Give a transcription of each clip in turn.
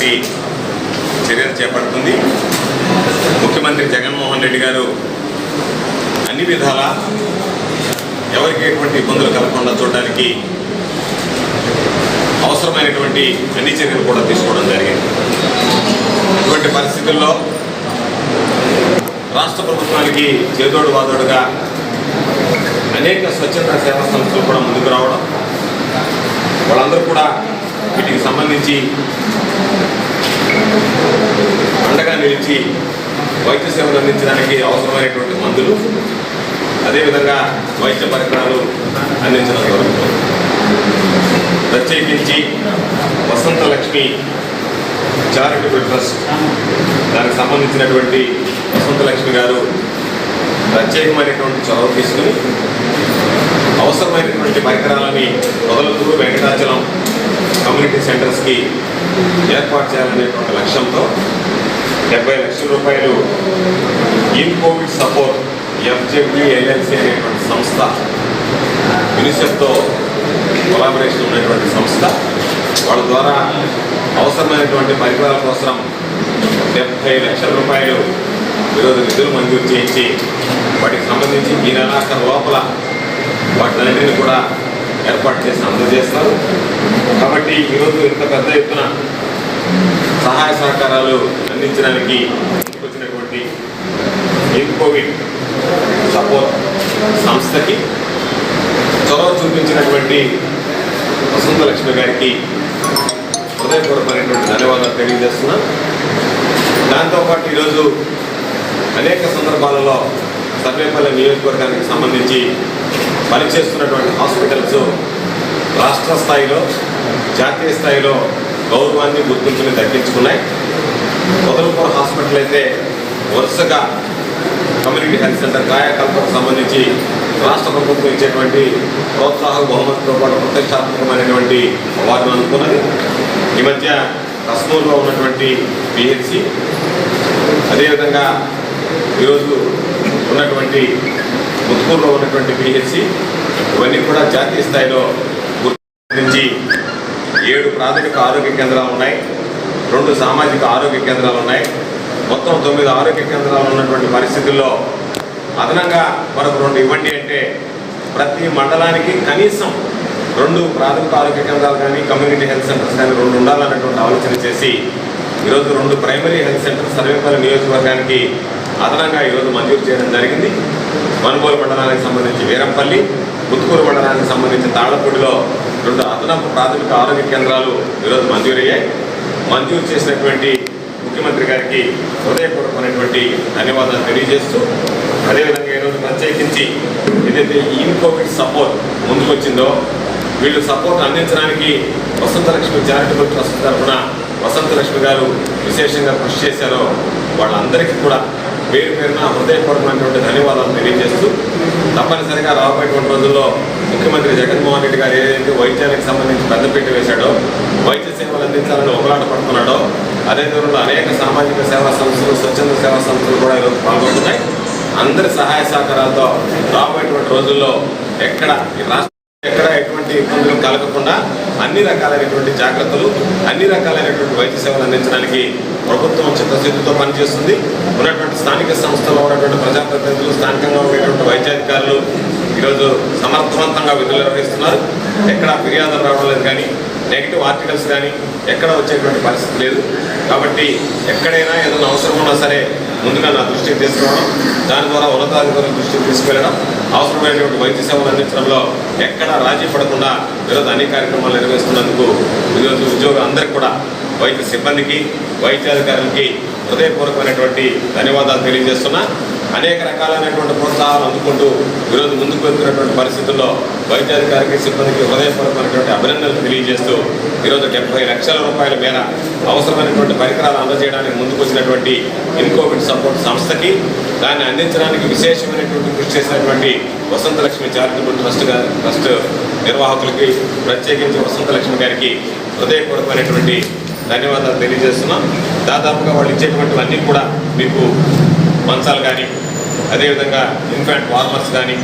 విధమైనటువంటి చర్యలు చేపడుతుంది. ముఖ్యమంత్రి జగన్మోహన్ రెడ్డి గారు అన్ని విధాల ఎవరికి ఎటువంటి ఇబ్బందులు కలగకుండా చూడడానికి అవసరమైనటువంటి అన్ని చర్యలు కూడా తీసుకోవడం జరిగింది. ఇటువంటి పరిస్థితుల్లో రాష్ట్ర ప్రభుత్వానికి చేదోడు వాదోడుగా అనేక స్వచ్ఛంద సేవా సంస్థలు కూడా ముందుకు రావడం వాళ్ళందరూ కూడా వీటికి సంబంధించి అండగా నిలిచి వైద్య సేవలు అందించడానికి అవసరమైనటువంటి మందులు అదేవిధంగా వైద్య పరికరాలు అందించడం జరుగుతుంది. ప్రత్యేకించి వసంత లక్ష్మి చారిటబుల్ ట్రస్ట్ దానికి సంబంధించినటువంటి వసంత లక్ష్మి గారు ప్రత్యేకమైనటువంటి చొరవ తీసుకుని అవసరమైనటువంటి పరికరాలని మొదలతూరు వెంకటాచలం కమ్యూనిటీ సెంటర్స్కి ఏర్పాటు చేయాలనేటువంటి లక్ష్యంతో డెబ్బై లక్షల రూపాయలు in Covid support FZD LLC అనేటువంటి సంస్థ యూనిసెఫ్తో కొలాబరేషన్ ఉన్నటువంటి సంస్థ వాళ్ళ ద్వారా అవసరమైనటువంటి పరికరాల కోసం డెబ్బై లక్షల రూపాయలు ఈరోజు నిధులు మంజూరు చేయించి వాటికి సంబంధించి ఈ నెలాఖరు లోపల వాటినన్నింటినీ కూడా ఏర్పాటు చేసి అందజేస్తారు. కాబట్టి ఈరోజు ఇంత పెద్ద ఎత్తున సహాయ సహకారాలు అందించడానికి వచ్చినటువంటి ఇన్కోవిడ్ సపోర్ట్ సంస్థకి చొరవ చూపించినటువంటి వసంత లక్ష్మి గారికి హృదయపూర్వకమైనటువంటి ధన్యవాదాలు తెలియజేస్తున్నా. దాంతోపాటు ఈరోజు అనేక సందర్భాలలో సర్వేపల్లి నియోజకవర్గానికి సంబంధించి పనిచేస్తున్నటువంటి హాస్పిటల్స్ రాష్ట్ర స్థాయిలో జాతీయ స్థాయిలో గౌరవాన్ని గుర్తింపుని దక్కించుకున్నాయి మొదలుపూర్ హాస్పిటల్ అయితే వరుసగా కమ్యూనిటీ హెల్త్ సెంటర్ కాయకల్పకు సంబంధించి రాష్ట్ర ప్రభుత్వం ఇచ్చేటువంటి ప్రోత్సాహక బహుమతితో పాటు ప్రత్యక్షాత్మకమైనటువంటి అవార్డును అందుకున్నది. ఈ మధ్య కస్మూర్లో ఉన్నటువంటి పిహెచ్సి అదేవిధంగా ఈరోజు ఉన్నటువంటి ముత్కూరులో ఉన్నటువంటి పిహెచ్సి ఇవన్నీ కూడా జాతీయ స్థాయిలో నుంచి ఏడు ప్రాథమిక ఆరోగ్య కేంద్రాలు ఉన్నాయి రెండు సామాజిక ఆరోగ్య కేంద్రాలు ఉన్నాయి. మొత్తం తొమ్మిది ఆరోగ్య కేంద్రాలు ఉన్నటువంటి పరిస్థితుల్లో అదనంగా మనకు రెండు ఇవ్వండి అంటే ప్రతి మండలానికి కనీసం రెండు ప్రాథమిక ఆరోగ్య కేంద్రాలు కానీ కమ్యూనిటీ హెల్త్ సెంటర్స్ కానీ రెండు ఉండాలన్నటువంటి ఆలోచన చేసి ఈరోజు రెండు ప్రైమరీ హెల్త్ సెంటర్ సర్వేపల్లి నియోజకవర్గానికి అదనంగా ఈరోజు మంజూరు చేయడం జరిగింది. వనుగోలు మండలానికి సంబంధించి వీరంపల్లి ముత్తుకూరు మండలానికి సంబంధించి తాళ్ళపూడిలో రెండు అదనపు ప్రాథమిక ఆరోగ్య కేంద్రాలు ఈరోజు మంజూరయ్యాయి. మంజూరు చేసినటువంటి ముఖ్యమంత్రి గారికి హృదయపూర్వకమైనటువంటి ధన్యవాదాలు తెలియజేస్తూ అదేవిధంగా ఈరోజు ప్రత్యేకించి ఏదైతే ఈ కోవిడ్ సపోర్ట్ ముందుకొచ్చిందో వీళ్ళు సపోర్ట్ అందించడానికి వసంతలక్ష్మి చారిటబుల్ ట్రస్ట్ తరఫున వసంతలక్ష్మి గారు విశేషంగా కృషి చేశారో వాళ్ళందరికీ కూడా పేరు పేరున హృదయపూర్వకమైనటువంటి ధన్యవాదాలు తెలియజేస్తూ తప్పనిసరిగా రాబోయేటువంటి రోజుల్లో ముఖ్యమంత్రి జగన్మోహన్ రెడ్డి గారు ఏదైతే వైద్యానికి సంబంధించి పెద్దపీట వేశాడో వైద్య సేవలు అందించాలని ఒకలాట పడుతున్నాడో అదే దూరంలో అనేక సామాజిక సేవా సంస్థలు స్వచ్ఛంద సేవా సంస్థలు కూడా ఈరోజు పాల్గొంటున్నాయి. అందరి సహాయ సహకారాలతో రాబోయేటువంటి రోజుల్లో ఎక్కడ ఈ ఎక్కడ ఎటువంటి ఇబ్బందులు కలగకుండా అన్ని రకాలైనటువంటి జాగ్రత్తలు అన్ని రకాలైనటువంటి వైద్య సేవలు అందించడానికి ప్రభుత్వం చిత్తశుద్ధితో పనిచేస్తుంది. ఉన్నటువంటి స్థానిక సంస్థలో ఉన్నటువంటి ప్రజాప్రతినిధులు స్థానికంగా ఉండేటువంటి వైద్యాధికారులు ఈరోజు సమర్థవంతంగా విధులు నిర్వహిస్తున్నారు. ఎక్కడ ఫిర్యాదులు రావడం లేదు కానీ నెగిటివ్ ఆర్టికల్స్ కానీ ఎక్కడ వచ్చేటువంటి పరిస్థితి లేదు. కాబట్టి ఎక్కడైనా ఏదైనా అవసరం ఉన్నా సరే ముందుగా నా దృష్టికి తీసుకోవడం దాని ద్వారా ఉన్నతాధికారుల దృష్టికి తీసుకెళ్ళడం అవసరమైనటువంటి వైద్య సేవలు అందించడంలో ఎక్కడ రాజీ పడకుండా ఈరోజు అన్ని కార్యక్రమాలు నిర్వహిస్తున్నందుకు ఈరోజు ఉద్యోగులు అందరికీ కూడా వైద్య సిబ్బందికి వైద్యాధికారులకి హృదయపూర్వకమైనటువంటి ధన్యవాదాలు తెలియజేస్తున్నా. అనేక రకాలైనటువంటి ప్రోత్సాహాలు అందుకుంటూ ఈరోజు ముందుకు వెళ్తున్నటువంటి పరిస్థితుల్లో వైద్యాధికారికి సిబ్బందికి హృదయపూర్వకమైనటువంటి అభినందనలు తెలియజేస్తూ ఈరోజు డెబ్బై లక్షల రూపాయల మేర అవసరమైనటువంటి పరికరాలు అందజేయడానికి ముందుకు వచ్చినటువంటి ఇన్కోవిడ్ సపోర్ట్ సంస్థకి దాన్ని అందించడానికి విశేషమైనటువంటి కృషి చేసినటువంటి వసంతలక్ష్మి చారిటబుల్ ట్రస్ట్ గారి ట్రస్ట్ నిర్వాహకులకి ప్రత్యేకించి వసంతలక్ష్మి గారికి హృదయపూర్వకమైనటువంటి ధన్యవాదాలు తెలియజేస్తున్నాం. దాదాపుగా వాళ్ళు ఇచ్చేటువంటివన్నీ కూడా మీకు మంచాలు కానీ అదేవిధంగా ఇన్ఫాంట్ వార్మర్స్ కానీ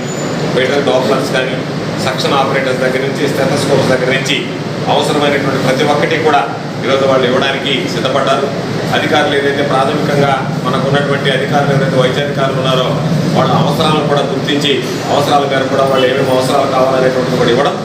బెటర్ డాక్టర్స్ కానీ సక్షన్ ఆపరేటర్స్ దగ్గర నుంచి స్టెథోస్కోప్స్ దగ్గర నుంచి అవసరమైనటువంటి ప్రతి ఒక్కటి కూడా ఈరోజు వాళ్ళు ఇవ్వడానికి సిద్ధపడ్డారు. అధికారులు ఏదైతే ప్రాథమికంగా మనకు ఉన్నటువంటి అధికారులు ఏదైతే వైద్యాధికారులు ఉన్నారో వాళ్ళ అవసరాలను కూడా గుర్తించి అవసరాల మేరకు కూడా వాళ్ళు ఏమేమి అవసరాలు కావాలనేటువంటి కూడా ఇవ్వడం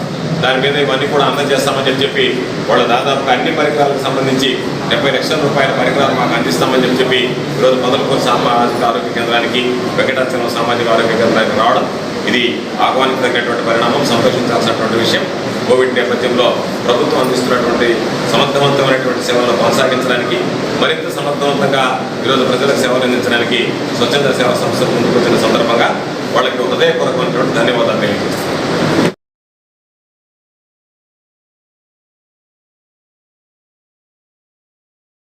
దాని మీద ఇవన్నీ కూడా అందజేస్తామని చెప్పి చెప్పి వాళ్ళు దాదాపుగా అన్ని పరికరాలకు సంబంధించి డెబ్బై లక్షల రూపాయల పరికరాలు మాకు అందిస్తామని చెప్పి చెప్పి ఈరోజు మొదలుకొని సామాజిక ఆరోగ్య కేంద్రానికి వెంకటాచలం సామాజిక ఆరోగ్య కేంద్రానికి రావడం ఇది ఆహ్వానించదగినటువంటి పరిణామం సంతోషించాల్సినటువంటి విషయం. కోవిడ్ నేపథ్యంలో ప్రభుత్వం అందిస్తున్నటువంటి సమర్థవంతమైనటువంటి సేవలను కొనసాగించడానికి మరింత సమర్థవంతంగా ఈరోజు ప్రజలకు సేవలు అందించడానికి స్వచ్ఛంద సేవా సంస్థలు ముందుకు వచ్చిన సందర్భంగా వాళ్ళకి హృదయపూర్వకమైనటువంటి ధన్యవాదాలు తెలియజేస్తున్నాను